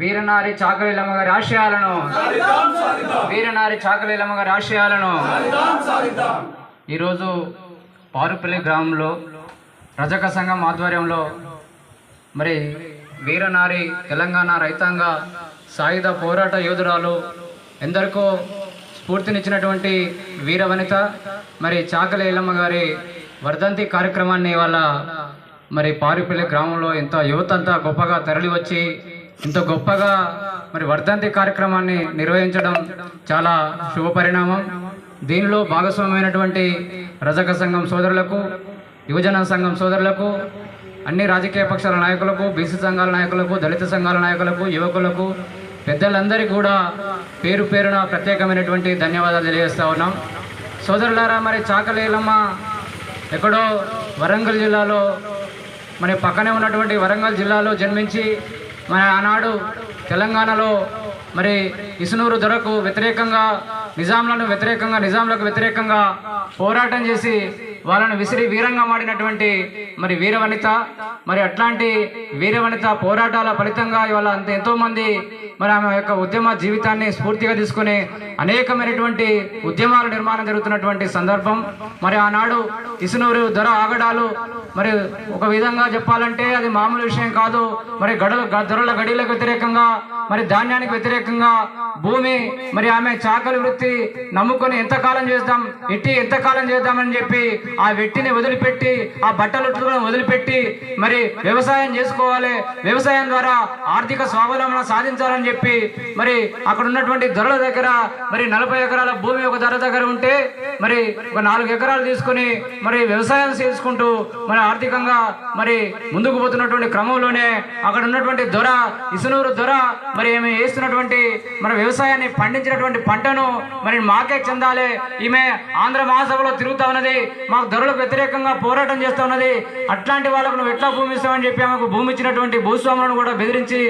వీరనారి చాకలీలమ్మ గారి ఆశయాలను. వీరనారి చాకలీలమ్మ గారి ఆశయాలను. ఈరోజు పారుపల్లి గ్రామంలో రజక సంఘం ఆధ్వర్యంలో మరి వీరనారి తెలంగాణ రైతాంగ సాయుధ పోరాట యోధురాలు ఎందరికో స్ఫూర్తినిచ్చినటువంటి వీరవనిత మరి చాకలి ఎల్లమ్మ గారి వర్ధంతి కార్యక్రమాన్ని వాళ్ళ మరి పారిపల్లి గ్రామంలో ఇంత యువత అంతా గొప్పగా తరలి వచ్చి ఇంత గొప్పగా మరి వర్ధంతి కార్యక్రమాన్ని నిర్వహించడం చాలా శుభ పరిణామం. దీనిలో భాగస్వామ్యమైనటువంటి రజక సంఘం సోదరులకు యువజన సంఘం సోదరులకు అన్ని రాజకీయ పక్షాల నాయకులకు బీసీ సంఘాల నాయకులకు దళిత సంఘాల నాయకులకు యువకులకు పెద్దలందరికీ కూడా పేరు పేరున ప్రత్యేకమైనటువంటి ధన్యవాదాలు తెలియజేస్తా ఉన్నాం. సోదరులారా మరి చాకలేలమ్మ ఎక్కడో వరంగల్ జిల్లాలో మరి పక్కనే ఉన్నటువంటి వరంగల్ జిల్లాలో జన్మించి మన ఆనాడు తెలంగాణలో మరి ఇసునూరు దొరకు వ్యతిరేకంగా నిజాంలను వ్యతిరేకంగా నిజాంలకు వ్యతిరేకంగా పోరాటం చేసి వాళ్ళను విసిరి వీరంగా మాడినటువంటి మరి వీరవనిత మరి అట్లాంటి వీరవనిత పోరాటాల ఫలితంగా ఇవాళ అంత ఎంతో మంది మరి ఆమె యొక్క ఉద్యమ జీవితాన్ని స్ఫూర్తిగా తీసుకుని అనేకమైనటువంటి ఉద్యమాల నిర్మాణం జరుగుతున్నటువంటి సందర్భం. మరి ఆనాడు ఇసునూరు ధర ఆగడాలు మరి ఒక విధంగా చెప్పాలంటే అది మామూలు విషయం కాదు. మరి గడలు గ- ధరల గడిలకు వ్యతిరేకంగా మరి ధాన్యానికి వ్యతిరేకంగా భూమి మరి ఆమె చాకలి వృత్తి నమ్ముకొని ఎంతకాలం చేద్దాం ఇట్టి ఎంతకాలం చేద్దామని చెప్పి ఆ వెట్టిని వదిలిపెట్టి ఆ బట్టలు వదిలిపెట్టి మరి వ్యవసాయం చేసుకోవాలి. వ్యవసాయం ద్వారా ఆర్థిక స్వావలంబన సాధించాలని చెప్పి మరి అక్కడ ఉన్నటువంటి ధరల దగ్గర మరి నలభై ఎకరాల భూమి ఒక ధర దగ్గర ఉంటే మరి ఒక నాలుగు ఎకరాలు తీసుకొని మరి వ్యవసాయం చేసుకుంటూ మరి ఆర్థికంగా మరి ముందుకు పోతున్నటువంటి క్రమంలోనే అక్కడ ఉన్నటువంటి దొర ఇసునూరు దొర మరి ఏమి వేస్తున్నటువంటి మన వ్యవసాయాన్ని పండించినటువంటి పంటను మరి మాకే చెందాలి. ఈమె ఆంధ్ర మహాసభలో తిరుగుతా ఉన్నది. మాకు ధరలకు వ్యతిరేకంగా పోరాటం చేస్తూ ఉన్నది. అట్లాంటి వాళ్ళకు నువ్వు ఎట్లా భూమిస్తామని చెప్పి ఆమెకు భూమి ఇచ్చినటువంటి భూస్వాములను కూడా బెదిరించి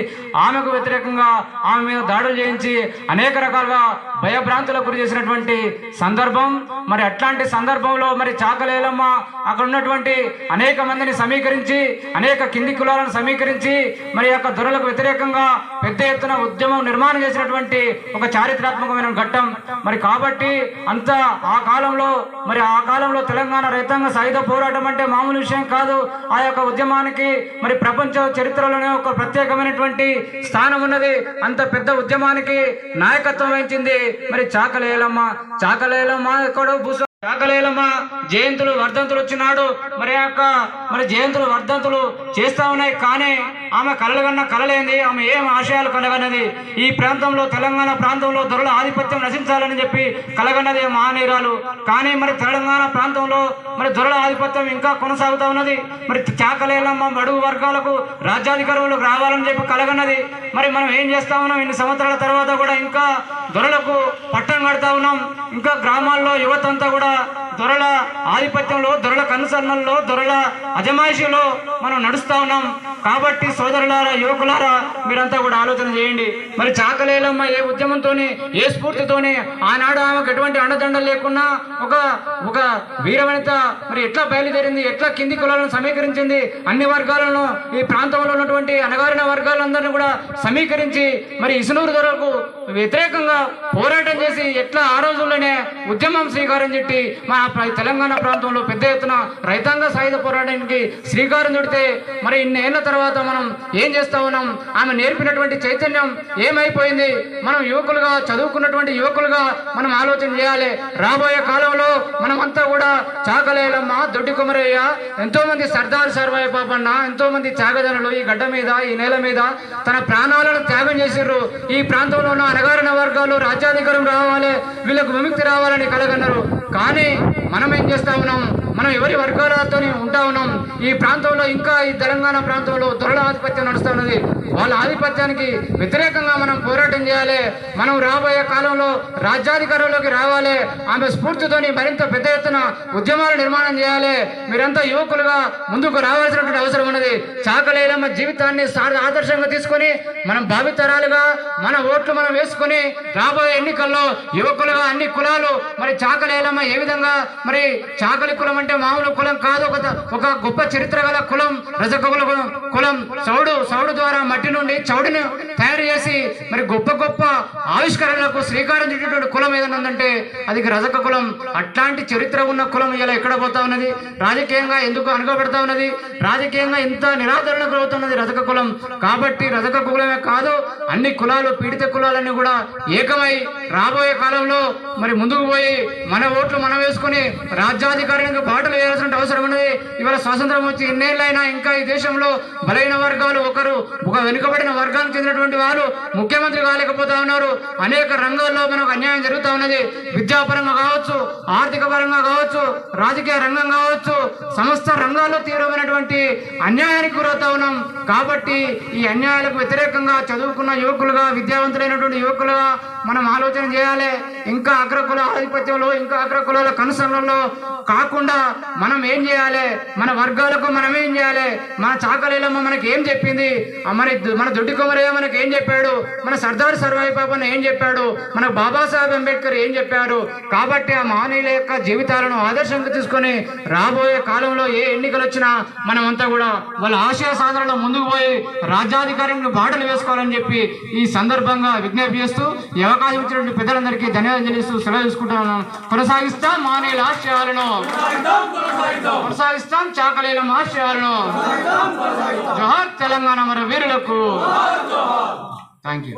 ఆమెకు వ్యతిరేకంగా ఆమె మీద దాడులు చేయించి అనేక రకాలుగా భయభ్రాంతులకు గురి చేసినటువంటి సందర్భం. మరి అట్లాంటి సందర్భంలో మరి చాకలేలమ్మ అక్కడ ఉన్నటువంటి అనేక మందిని సమీకరించి అనేక కింది కులాలను సమీకరించి మరి యొక్క ధరలకు వ్యతిరేకంగా పెద్ద ఎత్తున ఉద్యమం నిర్మాణం చేసినటువంటి ఒక చారిత్రాత్మకమైన ఘట్టం. మరి కాబట్టి అంత ఆ కాలంలో మరి ఆ కాలంలో తెలంగాణ రైతాంగ సాయుధ పోరాటం అంటే మామూలు విషయం కాదు. ఆ యొక్క ఉద్యమానికి మరి ప్రపంచ చరిత్రలోనే ఒక ప్రత్యేకమైనటువంటి స్థానం ఉన్నది. అంత పెద్ద ఉద్యమానికి నాయకత్వం వహించింది. మరి చాకలేలమ్మ చాకలేలమ్మ ఎక్కడో భూస్వ చాకలేలమ్మ జయంతులు వర్ధంతులు వచ్చినాడు. మరి యొక్క మరి జయంతులు వర్ధంతులు చేస్తా ఉన్నాయి. కానీ ఆమె కలలు కన్నా కలలేంది. ఆమె ఏం ఆశయాలు కలగన్నది ఈ ప్రాంతంలో తెలంగాణ ప్రాంతంలో దొరల ఆధిపత్యం నశించాలని చెప్పి కలగన్నది మహానీరాలు కానీ మరి తెలంగాణ ప్రాంతంలో మరి దొరల ఆధిపత్యం ఇంకా కొనసాగుతా ఉన్నది. మరి చాకలేలమ్మ బడుగు వర్గాలకు రాజ్యాధికారులు రావాలని చెప్పి కలగన్నది మరి మనం ఏం చేస్తా ఉన్నాం? ఇన్ని సంవత్సరాల తర్వాత కూడా ఇంకా దొరలకు పట్టం కడతా ఉన్నాం. ఇంకా గ్రామాల్లో యువత అంతా కూడా దొరల ఆధిపత్యంలో దొరల కనుసరణల్లో దొరల అజమాయిషిలో మనం నడుస్తా ఉన్నాం. కాబట్టి సోదరులారా యువకులారా మీరంతా కూడా ఆలోచన చేయండి. మరి చాకలేలమ్మ ఏ ఉద్యమంతోనే ఏ స్ఫూర్తితోనే ఆనాడు ఆమెకు ఎటువంటి అండదండలు లేకున్నా ఒక ఒక వీరవనిత మరి ఎట్లా బయలుదేరింది ఎట్లా కింది కులాలను సమీకరించింది అన్ని వర్గాలను ఈ ప్రాంతంలో ఉన్నటువంటి అణగారిన వర్గాలందరినీ కూడా సమీకరించి మరి ఇసునూరు ధరకు వ్యతిరేకంగా పోరాటం చేసి ఎట్లా ఆ రోజుల్లోనే ఉద్యమం శ్రీకారం చుట్టి మన తెలంగాణ ప్రాంతంలో పెద్ద ఎత్తున రైతాంగ సాయుధ పోరాటానికి శ్రీకారం చుడితే మరి ఇన్నేళ్ళ తర్వాత మనం ఏం చేస్తా ఉన్నాం? ఆమె నేర్పినటువంటి చైతన్యం ఏమైపోయింది? మనం యువకులుగా చదువుకున్నటువంటి యువకులుగా మనం ఆలోచన చేయాలి. రాబోయే కాలం మనమంతా అంతా కూడా చాకలేలమ్మ దొడ్డి కుమరయ్య ఎంతో మంది సర్దార్ సర్వాయి పాపన్న ఎంతో మంది త్యాగదనులు ఈ గడ్డ మీద ఈ నేల మీద తన ప్రాణాలను త్యాగం చేసిర్రు. ఈ ప్రాంతంలో ఉన్న అనగారిన వర్గాలు రాజ్యాధికారం రావాలి వీళ్ళకు విముక్తి రావాలని కలగన్నారు. కానీ మనం ఏం చేస్తా ఉన్నాం? మనం ఎవరి వర్గాలతోనే ఉంటా ఉన్నాం? ఈ ప్రాంతంలో ఇంకా ఈ తెలంగాణ ప్రాంతంలో దొరల ఆధిపత్యం నడుస్తున్నది వాళ్ళ ఆధిపత్యానికి వ్యతిరేకంగా మనం చేయాలి. మనం రాబోయే కాలంలో రాజ్యాధికారంలోకి రావాలి. ఆమె స్ఫూర్తితోని మరింత పెద్ద ఎత్తున ఉద్యమాలు నిర్మాణం చేయాలి. మీరంతా యువకులుగా ముందుకు రావాల్సినటువంటి అవసరం ఉన్నది. చాకలేలమ్మ జీవితాన్ని ఆదర్శంగా తీసుకొని మనం భావితరాలుగా మన ఓట్లు మనం వేసుకొని రాబోయే ఎన్నికల్లో యువకులుగా అన్ని కులాలు మరి చాకలేలమ్మ ఏ విధంగా మరి చాకలి కులం అంటే మామూలు కులం కాదు. ఒక ఒక గొప్ప చరిత్ర గల కులం రజక కులం కులం చౌడు చౌడు ద్వారా మట్టి నుండి చౌడుని తయారు చేసి మరి గొప్ప గొప్ప ఆవిష్కరణలకు శ్రీకారం చుట్టేటువంటి కులం ఏదైనా ఉందంటే అది రజక కులం. అట్లాంటి చరిత్ర ఉన్న కులం ఇలా ఎక్కడ పోతా ఉన్నది? రాజకీయంగా ఎందుకు అనుకోబెడతా ఉన్నది? రాజకీయంగా ఇంత నిరాదరణకు అవుతున్నది రజక కులం. కాబట్టి రజక కులమే కాదు అన్ని కులాలు పీడిత కులాలన్నీ కూడా ఏకమై రాబోయే కాలంలో మరి ముందుకు పోయి మన ఓట్లు మనం వేసుకుని రాజ్యాధికారానికి బాటలు వేయాల్సిన అవసరం ఉన్నది. ఇవాళ స్వాతంత్రం వచ్చి ఎన్నేళ్ళైనా ఇంకా ఈ దేశంలో బలైన వర్గాలు ఒకరు ఒక వెనుకబడిన వర్గానికి చెందినటువంటి వారు ముఖ్యమంత్రి రాలేకపోతా ఉన్నారు. అనేక రంగాల్లో మనకు అన్యాయం జరుగుతూ ఉన్నది. విద్యాపరంగా కావచ్చు ఆర్థిక పరంగా కావచ్చు రాజకీయ రంగం కావచ్చు సమస్త రంగాల్లో తీవ్రమైనటువంటి అన్యాయానికి గురవుతా ఉన్నాం. కాబట్టి ఈ అన్యాయాలకు వ్యతిరేకంగా చదువుకున్న యువకులుగా విద్యావంతులైనటువంటి యువకులుగా మనం ఆలోచన చేయాలి. ఇంకా అగ్రకుల ఆధిపత్యంలో ఇంకా అగ్రకులాల కనుసరణలో కాకుండా మనం ఏం చేయాలి? మన వర్గాలకు మనం ఏం చేయాలి? మన చాకలీలమ్మ మనకి ఏం చెప్పింది? మరి మన దొడ్డి కొమరయ్య మనకి ఏం చెప్పాడు? మన సర్దార్ సర్వాయి పాపన్న ఏం చెప్పాడు? మన బాబాసాహెబ్ అంబేద్కర్ ఏం చెప్పారు కాబట్టి ఆ మహనీయుల యొక్క జీవితాలను ఆదర్శంగా తీసుకొని రాబోయే కాలంలో ఏ ఎన్నికలు వచ్చినా మనమంతా కూడా వాళ్ళ ఆశయ సాధనలో ముందుకు పోయి రాజ్యాధికారానికి బాటలు వేసుకోవాలని చెప్పి ఈ సందర్భంగా విజ్ఞప్తి చేస్తూ అవకాశం ఇచ్చినటువంటి పెద్దలందరికీ ధన్యవాదాలు చెల్లిస్తూ సెలవు తీసుకుంటున్నాను కొనసాగిస్తాం మానేల ఆశయాలను. కొనసాగిస్తాం చాకలీల ఆశయాలను. జోహార్ తెలంగాణ మన వీరులకు. Thank you